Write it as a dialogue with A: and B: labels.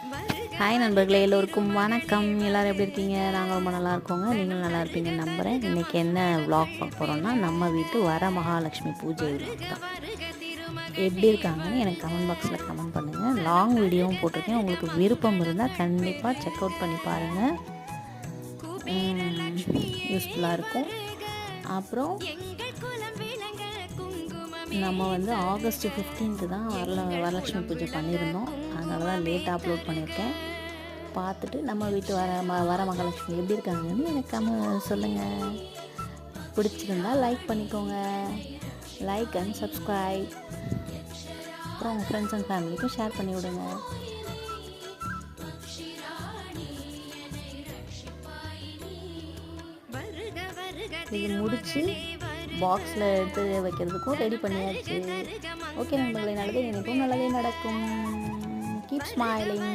A: Hi நண்பர்களே எல்லோருக்கும் வணக்கம். எல்லோரும் எப்படி இருக்கீங்க? நாங்கள் ரொம்ப நல்லா இருக்கோங்க. நீங்களும் நல்லா இருப்பீங்கன்னு நம்புகிறேன் இன்றைக்கி என்ன வ்ளாக் பார்க்க போகிறோம்னா நம்ம வீட்டு வர மகாலட்சுமி பூஜை vlog தான். எப்படி இருக்காங்கன்னு எனக்கு கமெண்ட் பாக்ஸில் கமெண்ட் பண்ணுங்கள் லாங் வீடியோவும் போட்டிருக்கேன். உங்களுக்கு விருப்பம் இருந்தால் கண்டிப்பாக செக் அவுட் பண்ணி பாருங்கள் யூஸ்ஃபுல்லாக இருக்கும். அப்புறம் நம்ம வந்து ஆகஸ்ட் ஃபிஃப்டீன்த்து தான் வரல வரலட்சுமி பூஜை பண்ணியிருந்தோம். அதனால தான் லேட்டாக அப்லோட் பண்ணியிருக்கேன். பார்த்துட்டு நம்ம வீட்டு வர ம வர மகாலட்சுமி எப்படி இருக்காங்கன்னு எனக்கு கம சொல்லுங்கள் பிடிச்சிருந்தா லைக் பண்ணிக்கோங்க. லைக் அண்ட் சப்ஸ்கிரைப் அப்புறம் உங்கள் ஃப்ரெண்ட்ஸ் அண்ட் ஃபேமிலிக்கும் ஷேர் பண்ணி விடுங்க. இது முடித்து பாக்ஸில் எடுத்து வைக்கிறதுக்கும் ரெடி பண்ணியாச்சு. ஓகே நண்பர்களே நல்லதே. எனக்கும் நல்லதே நடக்கும். Keep smiling